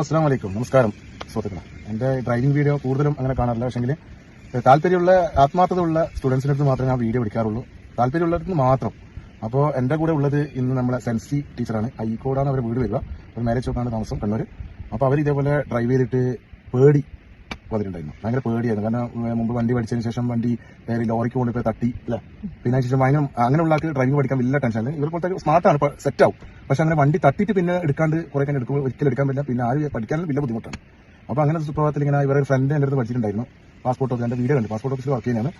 അസ്സാം വലൈക്കും നമസ്കാരം സുഹൃത്തുക്കളെ. എന്റെ ഡ്രൈവിംഗ് വീഡിയോ കൂടുതലും അങ്ങനെ കാണാറില്ല. പക്ഷെങ്കിൽ താല്പര്യമുള്ള ആത്മാർത്ഥതയുള്ള സ്റ്റുഡൻസിന്റെ അടുത്ത് മാത്രമേ ഞാൻ വീഡിയോ എടുക്കാറുള്ളൂ. താല്പര്യമുള്ളവർക്ക് മാത്രം. അപ്പോൾ എന്റെ കൂടെ ഉള്ളത് ഇന്ന് നമ്മളെ സെൻസി ടീച്ചറാണ്. അയ്യക്കോടാണ് അവരുടെ വീട് വരിക. ഒരു മാരേജ് ഒക്കെയാണ് താമസം. കണ്ണൂർ അപ്പോൾ അവർ ഇതേപോലെ ഡ്രൈവ് ചെയ്തിട്ട് പേടി വന്നിട്ടുണ്ടായിരുന്നു ഭയങ്കര പേടിയായിരുന്നു. കാരണം മുമ്പ് വണ്ടി പഠിച്ചതിന് ശേഷം വണ്ടി ലോറിക്ക് കൊണ്ടുപോയി തട്ടി അല്ലെ? പിന്നെ ശേഷം ഭയങ്കര അങ്ങനെയുള്ള ആൾക്ക് ഡ്രൈവിംഗ് പഠിക്കാൻ വലിയ ടെൻഷൻ ഇവർ പോലത്തെ സ്മാർട്ടാണ് സെറ്റ് ആവും. പക്ഷെ അങ്ങനെ വണ്ടി തട്ടിട്ട് പിന്നെ എടുക്കാണ്ട് കുറെ കഴിഞ്ഞ് എടുക്കുമ്പോൾ ഒരിക്കലും എടുക്കാൻ പറ്റില്ല. പിന്നെ ആര് പഠിക്കാനും വലിയ ബുദ്ധിമുട്ടാണ്. അപ്പൊ അങ്ങനെ സുപ്രഭാതത്തിൽ ഇങ്ങനെ ഇവരുടെ ഫ്രണ്ട് എന്റെ അടുത്ത് പഠിച്ചിട്ടുണ്ടായിരുന്നു. പാസ്പോർട്ട് ഓഫീസ് എന്റെ വീഡിയോ കണ്ട്. പാസ്പോർട്ട് ഓഫീസിൽ വർക്ക് ചെയ്യുന്നതാണ്.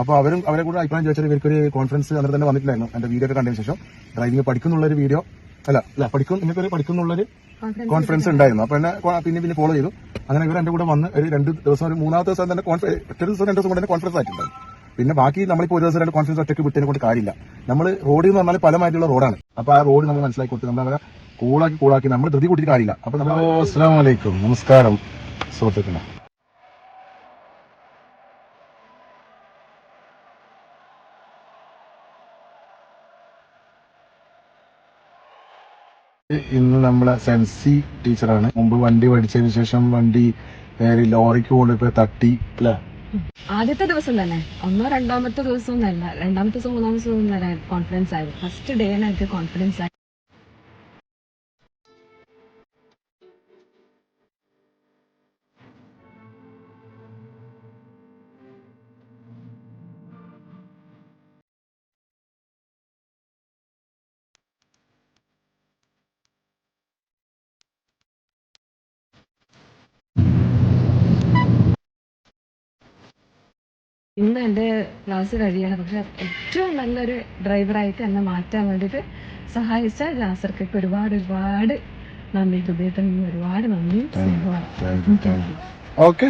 അപ്പോൾ അവരും അവരെ കൂടെ അഭിപ്രായം ചോദിച്ചാൽ ഇവർക്കൊരു കോൺഫറൻസ് അന്നേരം തന്നെ വന്നിട്ടില്ലായിരുന്നു എന്റെ വീഡിയോ ഒക്കെ കണ്ടതിന് ശേഷം. ഡ്രൈവിംഗ് പഠിക്കുന്നുള്ള ഒരു വീഡിയോ അല്ല അല്ല പഠിക്കും നിങ്ങൾക്കൊരു പഠിക്കുന്നുള്ളൊരു കോൺഫറൻസ് ഉണ്ടായിരുന്നു. അപ്പൊ എന്നെ പിന്നെ പിന്നെ ഫോളോ ചെയ്തു. അങ്ങനെ ഇവർ എന്റെ കൂടെ വന്ന് ഒരു രണ്ട് ദിവസം ഒരു മൂന്നാമത്തെ ദിവസം തന്നെ കോൺഫറൻസ് ഒറ്റ ദിവസം രണ്ട് ദിവസം കൊണ്ട് തന്നെ കോൺഫറൻസ് ആയിട്ടുണ്ടായി. പിന്നെ ബാക്കി നമ്മളിപ്പോ ഒരു ദിവസം രണ്ട് കോൺഫറൻസ് ഒറ്റയ്ക്ക് വിട്ടതിനെ കൊണ്ട് കാര്യമില്ല. നമ്മൾ റോഡ് എന്ന് പറഞ്ഞാൽ പലമായിട്ടുള്ള റോഡാണ് അപ്പൊ ആ റോഡ് നമ്മൾ മനസ്സിലാക്കി കൊടുത്ത് നമ്മൾ അവരെ കൂളാക്കി കൂളാക്കി നമ്മൾ ധൃതി കൂട്ടിയിട്ട് കാര്യമില്ല. അപ്പൊ നമ്മൾ അസ്സാം വലൈക്കും നമസ്കാരം സുഹൃത്തുക്കളെ. ഇന്ന് നമ്മളെ സെൻസി ടീച്ചറാണ്. മുമ്പ് വണ്ടി പഠിച്ചതിന് ശേഷം വണ്ടി ലോറിക്ക് കൊണ്ടുപോയി തട്ടി അല്ലേ ആദ്യത്തെ ദിവസം തന്നെ. ഒന്നോ രണ്ടാമത്തെ ദിവസം ഒന്നല്ല രണ്ടാമത്തെ ദിവസം മൂന്നാമത്തെ ദിവസം കോൺഫിഡൻസ് ആയിരുന്നു ഫസ്റ്റ് ഡേ എനിക്ക് കോൺഫിഡൻസ് ആയി. ഇന്ന് എന്റെ ക്ലാസ് കഴിയാണ്. പക്ഷെ ഏറ്റവും നല്ലൊരു ഡ്രൈവറായിട്ട് എന്നെ മാറ്റാൻ വേണ്ടിയിട്ട് സഹായിച്ച ജാസർക്കൊക്കെ ഒരുപാട് ഒരുപാട് നന്ദി. ഹൃദയത്തിൽ നിന്ന് ഒരുപാട് നന്ദി. സ്നേഹമാണ്. ഓക്കെ